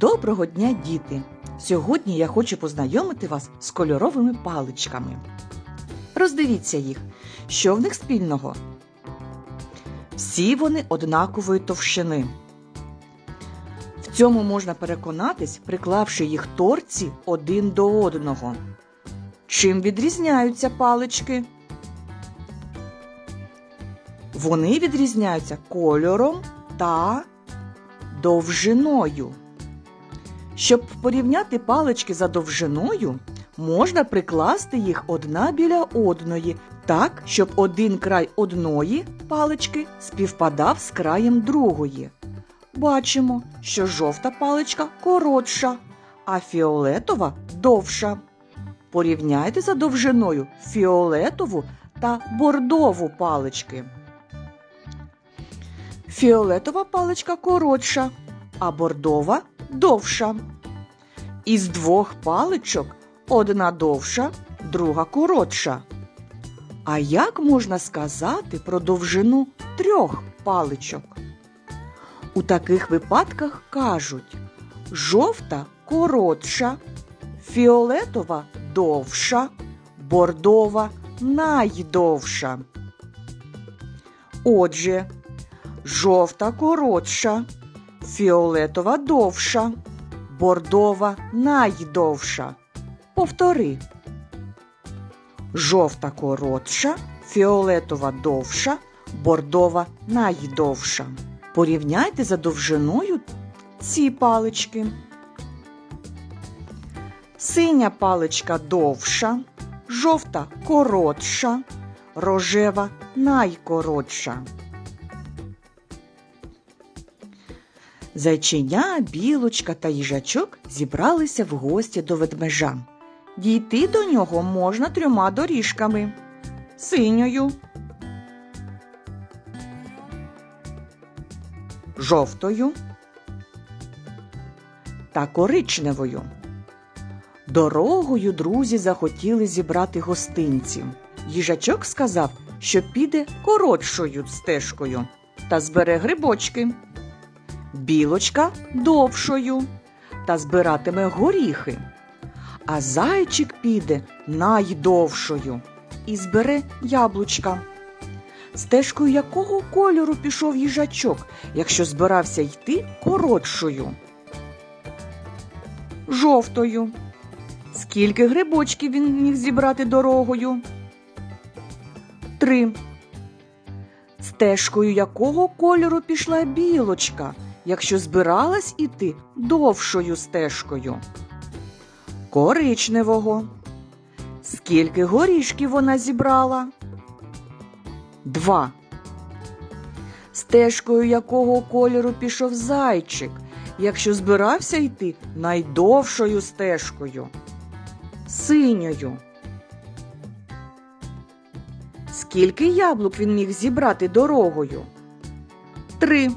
Доброго дня, діти! Сьогодні я хочу познайомити вас з кольоровими паличками. Роздивіться їх, що в них спільного. Всі вони однакової товщини. В цьому можна переконатись, приклавши їх торці один до одного. Чим відрізняються палички? Вони відрізняються кольором та довжиною. Щоб порівняти палички за довжиною, можна прикласти їх одна біля одної, так, щоб один край одної палички співпадав з краєм другої. Бачимо, що жовта паличка коротша, а фіолетова довша. Порівняйте за довжиною фіолетову та бордову палички. Фіолетова паличка коротша, а бордова довша. Із двох паличок одна довша, друга коротша. А як можна сказати про довжину трьох паличок? У таких випадках кажуть жовта коротша, фіолетова довша, бордова найдовша. Отже, жовта коротша, фіолетова довша, бордова найдовша. Повтори. Жовта коротша, фіолетова довша, бордова найдовша. Порівняйте за довжиною ці палички. Синя паличка довша, жовта коротша, рожева найкоротша. Зайчиня, білочка та їжачок зібралися в гості до ведмежа. Дійти до нього можна трьома доріжками синьою, жовтою та коричневою. Дорогою друзі захотіли зібрати гостинці. Їжачок сказав, що піде коротшою стежкою та збере грибочки. Білочка довшою та збиратиме горіхи. А зайчик піде найдовшою і збере яблучка. Стежкою якого кольору пішов їжачок, якщо збирався йти коротшою? Жовтою. Скільки грибочків він міг зібрати дорогою? Три. Стежкою якого кольору пішла білочка, якщо збиралась іти довшою стежкою? Коричневого. Скільки горішків вона зібрала? Два. Стежкою якого кольору пішов зайчик, якщо збирався йти найдовшою стежкою? Синьою. Скільки яблук він міг зібрати дорогою? Три.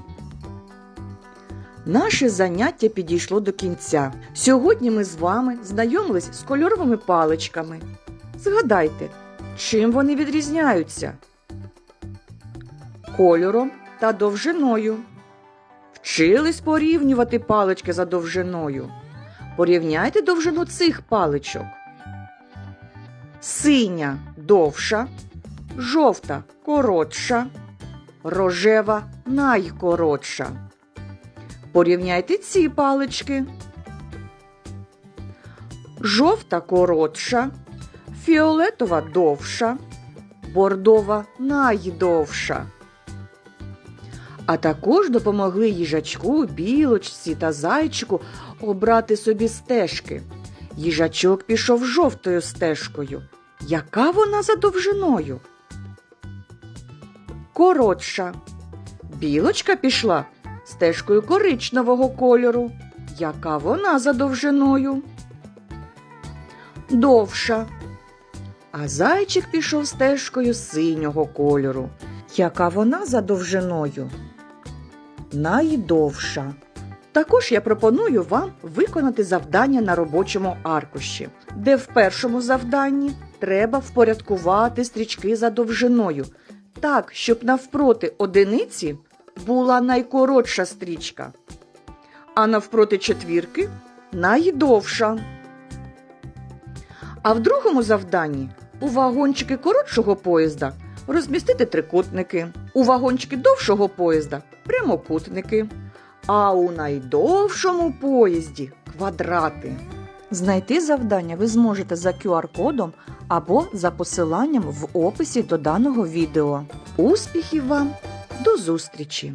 Наше заняття підійшло до кінця. Сьогодні ми з вами знайомились з кольоровими паличками. Згадайте, чим вони відрізняються? Кольором та довжиною. Вчились порівнювати палички за довжиною. Порівняйте довжину цих паличок. Синя довша, жовта коротша, рожева найкоротша. Порівняйте ці палички. Жовта коротша, фіолетова довша, бордова найдовша. А також допомогли їжачку, білочці та зайчику обрати собі стежки. Їжачок пішов жовтою стежкою. Яка вона за довжиною? Коротша. Білочка пішла стежкою коричневого кольору. Яка вона за довжиною? Довша. А зайчик пішов стежкою синього кольору. Яка вона за довжиною? Найдовша. Також я пропоную вам виконати завдання на робочому аркуші, де в першому завданні треба впорядкувати стрічки за довжиною, так, щоб навпроти одиниці була найкоротша стрічка. а навпроти четвірки найдовша. А в другому завданні у вагончики коротшого поїзда розмістити трикутники, у вагончики довшого поїзда прямокутники, а у найдовшому поїзді квадрати. Знайти завдання ви зможете за QR-кодом або за посиланням в описі до даного відео. Успіхів вам! До зустрічі!